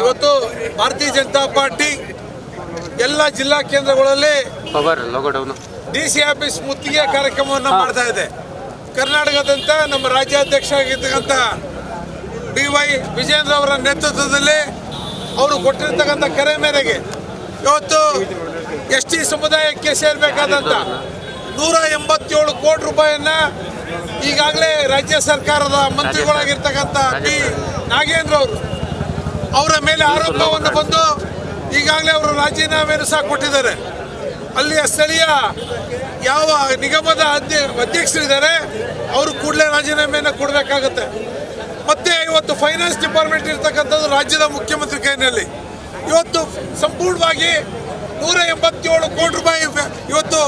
ಇವತ್ತು ಭಾರತೀಯ ಜನತಾ ಪಾರ್ಟಿ ಎಲ್ಲ ಜಿಲ್ಲಾ ಕೇಂದ್ರಗಳಲ್ಲಿ power logo down D C office ಮುತ್ತಿಗೆ ಕಾರ್ಯಕ್ರಮವನ್ನು ಮಾಡ್ತಾ ಇದೆ. ಕರ್ನಾಟಕದಂತ ನಮ್ಮ ರಾಜ್ಯಾಧ್ಯಕ್ಷ ಆಗಿರ್ತಕ್ಕಂಥ ಬಿ ವೈ ವಿಜೇಂದ್ರ ಅವರ ನೇತೃತ್ವದಲ್ಲಿ ಅವರು ಕೊಟ್ಟಿರ್ತಕ್ಕಂಥ ಕರೆ ಮೇರೆಗೆ ಇವತ್ತು ಎಸ್ ಟಿ ಸಮುದಾಯಕ್ಕೆ ಸೇರಬೇಕಾದಂಥ ನೂರ ಎಂಬತ್ತೇಳು ಕೋಟಿ ರೂಪಾಯಿಯನ್ನ ಈಗಾಗಲೇ ರಾಜ್ಯ ಸರ್ಕಾರದ ಮಂತ್ರಿಗಳಾಗಿರ್ತಕ್ಕಂಥ ಬಿ ನಾಗೇಂದ್ರ ಅವರು ಅವರ ಮೇಲೆ ಆರೋಪವನ್ನು ಬಂದು ಈಗಾಗಲೇ ಅವರು ರಾಜೀನಾಮೆಯನ್ನು ಸಹ ಕೊಟ್ಟಿದ್ದಾರೆ. ಅಲ್ಲಿಯ ಸ್ಥಳೀಯ ಯಾವ ನಿಗಮದ ಅಧ್ಯಕ್ಷರು ಅಧ್ಯಕ್ಷರಿದ್ದಾರೆ, ಅವರು ಕೂಡಲೇ ರಾಜೀನಾಮೆಯನ್ನು ಕೊಡಬೇಕಾಗತ್ತೆ. ಮತ್ತೆ ಇವತ್ತು ಫೈನಾನ್ಸ್ ಡಿಪಾರ್ಟ್ಮೆಂಟ್ ಇರ್ತಕ್ಕಂಥದ್ದು ರಾಜ್ಯದ ಮುಖ್ಯಮಂತ್ರಿ ಕೈನಲ್ಲಿ ಇವತ್ತು ಸಂಪೂರ್ಣವಾಗಿ ನೂರ ಎಂಬತ್ತೇಳು ಕೋಟಿ ರೂಪಾಯಿ ಇವತ್ತು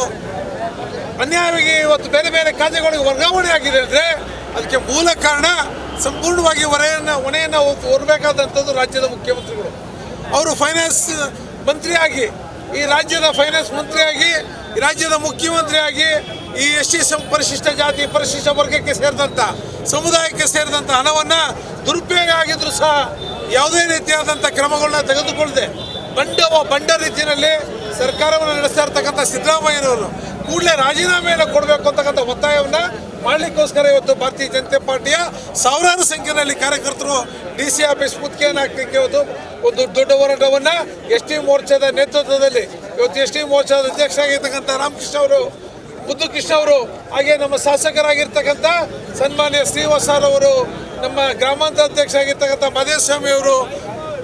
ಅನ್ಯಾಯವಾಗಿ ಇವತ್ತು ಬೇರೆ ಬೇರೆ ಖಾತೆಗಳಿಗೆ ವರ್ಗಾವಣೆ ಆಗಿದೆ ಅಂದರೆ ಅದಕ್ಕೆ ಮೂಲ ಕಾರಣ ಸಂಪೂರ್ಣವಾಗಿ ಹೊರೆಯನ್ನು, ಹೊಣೆಯನ್ನು ಹೊರಬೇಕಾದಂಥದ್ದು ರಾಜ್ಯದ ಮುಖ್ಯಮಂತ್ರಿಗಳು. ಅವರು ಫೈನಾನ್ಸ್ ಮಂತ್ರಿಯಾಗಿ, ಈ ರಾಜ್ಯದ ಫೈನಾನ್ಸ್ ಮಂತ್ರಿಯಾಗಿ ರಾಜ್ಯದ ಮುಖ್ಯಮಂತ್ರಿಯಾಗಿ, ಈ ಎಸ್ ಟಿ ಪರಿಶಿಷ್ಟ ಜಾತಿ, ಪರಿಶಿಷ್ಟ ವರ್ಗಕ್ಕೆ ಸೇರಿದಂಥ, ಸಮುದಾಯಕ್ಕೆ ಸೇರಿದಂಥ ಹಣವನ್ನು ದುರುಪಯೋಗ ಆಗಿದ್ರು ಸಹ ಯಾವುದೇ ರೀತಿಯಾದಂಥ ಕ್ರಮಗಳನ್ನ ತೆಗೆದುಕೊಳ್ಳದೆ ಬಂಡ ಬಂಡ ರೀತಿಯಲ್ಲಿ ಸರ್ಕಾರವನ್ನು ನಡೆಸ್ತಾ ಇರ್ತಕ್ಕಂಥ ಸಿದ್ದರಾಮಯ್ಯನವರು ಕೂಡಲೇ ರಾಜೀನಾಮೆಯನ್ನು ಕೊಡಬೇಕು ಅಂತಕ್ಕಂಥ ಒತ್ತಾಯವನ್ನು ಮಾಡಲಿಕ್ಕೋಸ್ಕರ ಇವತ್ತು ಭಾರತೀಯ ಜನತಾ ಪಾರ್ಟಿಯ ಸಾವಿರಾರು ಸಂಖ್ಯೆಯಲ್ಲಿ ಕಾರ್ಯಕರ್ತರು ಡಿ ಸಿ ಆಫೀಸ್ ಮುತ್ತಿಗೆಯನ್ನು ಹಾಕಲಿಕ್ಕೆ ಇವತ್ತು ಒಂದು ದೊಡ್ಡ ಹೋರಾಟವನ್ನು ಎಸ್ ಟಿ ಮೋರ್ಚಾದ ನೇತೃತ್ವದಲ್ಲಿ ಇವತ್ತು ಎಸ್ ಟಿ ಮೋರ್ಚಾದ ಅಧ್ಯಕ್ಷರಾಗಿರ್ತಕ್ಕಂಥ ರಾಮಕೃಷ್ಣ ಅವರು ಮುದ್ದು ಕೃಷ್ಣ ಅವರು, ಹಾಗೆ ನಮ್ಮ ಶಾಸಕರಾಗಿರ್ತಕ್ಕಂಥ ಸನ್ಮಾನ್ಯ ಶ್ರೀನಿವಾಸ ಅವರು, ನಮ್ಮ ಗ್ರಾಮಾಂತರ ಅಧ್ಯಕ್ಷ ಆಗಿರ್ತಕ್ಕಂಥ ಮಾದೇಸ್ವಾಮಿ ಅವರು,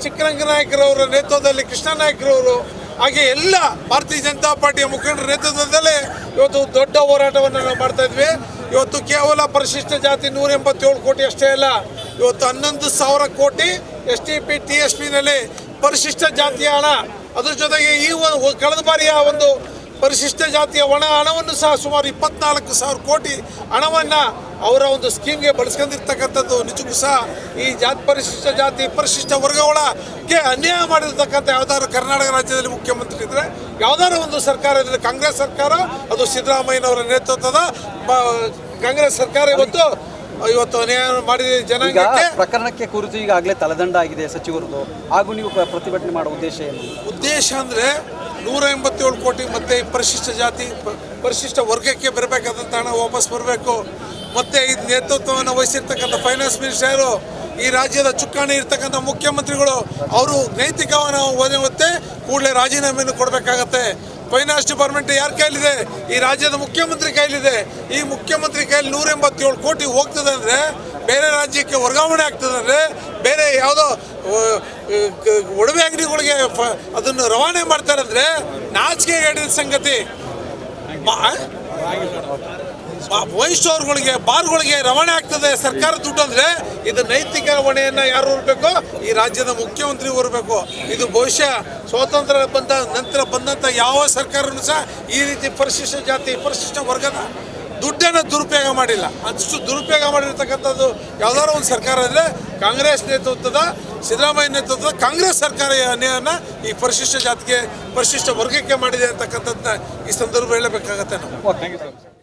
ಚಿಕ್ಕರಂಗನಾಯಕರವರ ನೇತೃತ್ವದಲ್ಲಿ ಕೃಷ್ಣ ನಾಯಕರವರು ಹಾಗೆ ಎಲ್ಲ ಭಾರತೀಯ ಜನತಾ ಪಾರ್ಟಿಯ ಮುಖಂಡರ ನೇತೃತ್ವದಲ್ಲೇ ಇವತ್ತು ದೊಡ್ಡ ಹೋರಾಟವನ್ನು ನಾವು ಮಾಡ್ತಾ ಇದ್ವಿ. ಇವತ್ತು ಕೇವಲ ಪರಿಶಿಷ್ಟ ಜಾತಿ ನೂರ ಎಂಬತ್ತೇಳು ಕೋಟಿ ಅಷ್ಟೇ ಅಲ್ಲ, ಇವತ್ತು ಹನ್ನೊಂದು ಸಾವಿರ ಕೋಟಿ S T P, T S ಪಿನಲ್ಲಿ ಪರಿಶಿಷ್ಟ ಜಾತಿಯ ಹಣ. ಅದ್ರ ಜೊತೆಗೆ ಈ ಒಂದು ಕಳೆದ ಬಾರಿಯ ಒಂದು ಪರಿಶಿಷ್ಟ ಜಾತಿಯ ಒಣ ಹಣವನ್ನು ಸಹ ಸುಮಾರು ಇಪ್ಪತ್ನಾಲ್ಕು ಸಾವಿರ ಕೋಟಿ ಹಣವನ್ನು ಅವರ ಒಂದು ಸ್ಕೀಮ್ಗೆ ಬಳಸ್ಕೊಂಡಿರ್ತಕ್ಕಂಥದ್ದು ನಿಜಕ್ಕೂ ಸಹ ಈ ಜಾತಿ ಪರಿಶಿಷ್ಟ ಜಾತಿ ಪರಿಶಿಷ್ಟ ವರ್ಗಗಳಕ್ಕೆ ಅನ್ಯಾಯ ಮಾಡಿರ್ತಕ್ಕಂಥ ಯಾವ್ದಾದ್ರು ಕರ್ನಾಟಕ ರಾಜ್ಯದಲ್ಲಿ ಮುಖ್ಯಮಂತ್ರಿ ಇದ್ದರೆ ಯಾವ್ದಾದ್ರು ಒಂದು ಸರ್ಕಾರ ಇದ್ದರೆ ಕಾಂಗ್ರೆಸ್ ಸರ್ಕಾರ ಅದು ಸಿದ್ದರಾಮಯ್ಯನವರ ನೇತೃತ್ವದ ಕಾಂಗ್ರೆಸ್ ಸರ್ಕಾರ ಇವತ್ತು ಇವತ್ತು ಅನ್ಯಾಯ ಮಾಡಿದ ಜನ ಜನಾಂಗಕ್ಕೆ ಪ್ರಕರಣಕ್ಕೆ ಕುರಿತು ಈಗಾಗಲೇ ತಲೆದಂಡ ಆಗಿದೆ ಸಚಿವರದು. ಹಾಗೂ ನೀವು ಪ್ರ- ಪ್ರತಿಭಟನೆ ಮಾಡೋ ಉದ್ದೇಶ ಏನು? ಉದ್ದೇಶ ಅಂದರೆ ನೂರ ಎಂಬತ್ತೇಳು ಕೋಟಿ ಮತ್ತೆ ಪರಿಶಿಷ್ಟ ಜಾತಿ ಪರಿಶಿಷ್ಟ ವರ್ಗಕ್ಕೆ ಬರಬೇಕಾದಂಥ ಹಣ ವಾಪಸ್ ಬರಬೇಕು. ಮತ್ತೆ ಈ ನೇತೃತ್ವವನ್ನು ವಹಿಸಿರ್ತಕ್ಕಂಥ ಫೈನಾನ್ಸ್ ಮಿನಿಸ್ಟರು ಈ ರಾಜ್ಯದ ಚುಕ್ಕಾಣಿ ಇರ್ತಕ್ಕಂಥ ಮುಖ್ಯಮಂತ್ರಿಗಳು, ಅವರು ನೈತಿಕವನ್ನು ಓದುತ್ತೆ ಕೂಡಲೇ ರಾಜೀನಾಮೆಯನ್ನು ಕೊಡಬೇಕಾಗತ್ತೆ. ಫೈನಾನ್ಸ್ ಡಿಪಾರ್ಟ್ಮೆಂಟ್ ಯಾರ ಕೈಲಿದೆ ಈ ರಾಜ್ಯದ ಮುಖ್ಯಮಂತ್ರಿ ಕೈಲಿದೆ ಈ ಮುಖ್ಯಮಂತ್ರಿ ಕೈಲಿ ನೂರ ಎಂಬತ್ತೇಳು ಕೋಟಿ ಹೋಗ್ತದೆ ಅಂದರೆ, ಬೇರೆ ರಾಜ್ಯಕ್ಕೆ ವರ್ಗಾವಣೆ ಆಗ್ತದೆ ಅಂದರೆ, ಬೇರೆ ಯಾವುದೋ ಒಡವೆ ಅಂಗಡಿಗಳಿಗೆ ಅದನ್ನು ರವಾನೆ ಮಾಡ್ತಾರೆ ಅಂದರೆ ನಾಚಿಕೆಗೇಡಿದ ಸಂಗತಿ. ವೈನ್ ಸ್ಟೋರ್ಗಳಿಗೆ ಬಾರ್ಗಳಿಗೆ ರವಾನೆ ಆಗ್ತದೆ. ಸರ್ಕಾರ ದುಡ್ಡು ಅಂದರೆ ಇದು ನೈತಿಕ ಹೊಣೆಯನ್ನ ಯಾರು ಹೊರಬೇಕು? ಈ ರಾಜ್ಯದ ಮುಖ್ಯಮಂತ್ರಿ ಹೊರಬೇಕು. ಇದು ಬಹುಶಃ ಸ್ವಾತಂತ್ರ್ಯ ಬಂದ ನಂತರ ಬಂದಂಥ ಯಾವ ಸರ್ಕಾರನೂ ಸಹ ಈ ರೀತಿ ಪರಿಶಿಷ್ಟ ಜಾತಿ, ಪರಿಶಿಷ್ಟ ವರ್ಗದ ದುಡ್ಡನ್ನು ದುರುಪಯೋಗ ಮಾಡಿಲ್ಲ. ಅಷ್ಟು ದುರುಪಯೋಗ ಮಾಡಿರ್ತಕ್ಕಂಥದ್ದು ಯಾವ್ದಾದ್ರು ಒಂದು ಸರ್ಕಾರ ಅಂದರೆ ಕಾಂಗ್ರೆಸ್ ನೇತೃತ್ವದ, ಸಿದ್ದರಾಮಯ್ಯ ನೇತೃತ್ವದ ಕಾಂಗ್ರೆಸ್ ಸರ್ಕಾರ ಅನ್ಯಾಯನ ಈ ಪರಿಶಿಷ್ಟ ಜಾತಿಗೆ, ಪರಿಶಿಷ್ಟ ವರ್ಗಕ್ಕೆ ಮಾಡಿದೆ ಅಂತಕ್ಕಂಥದ್ದನ್ನ ಈ ಸಂದರ್ಭ ಹೇಳಬೇಕಾಗತ್ತೆ ನಾವು.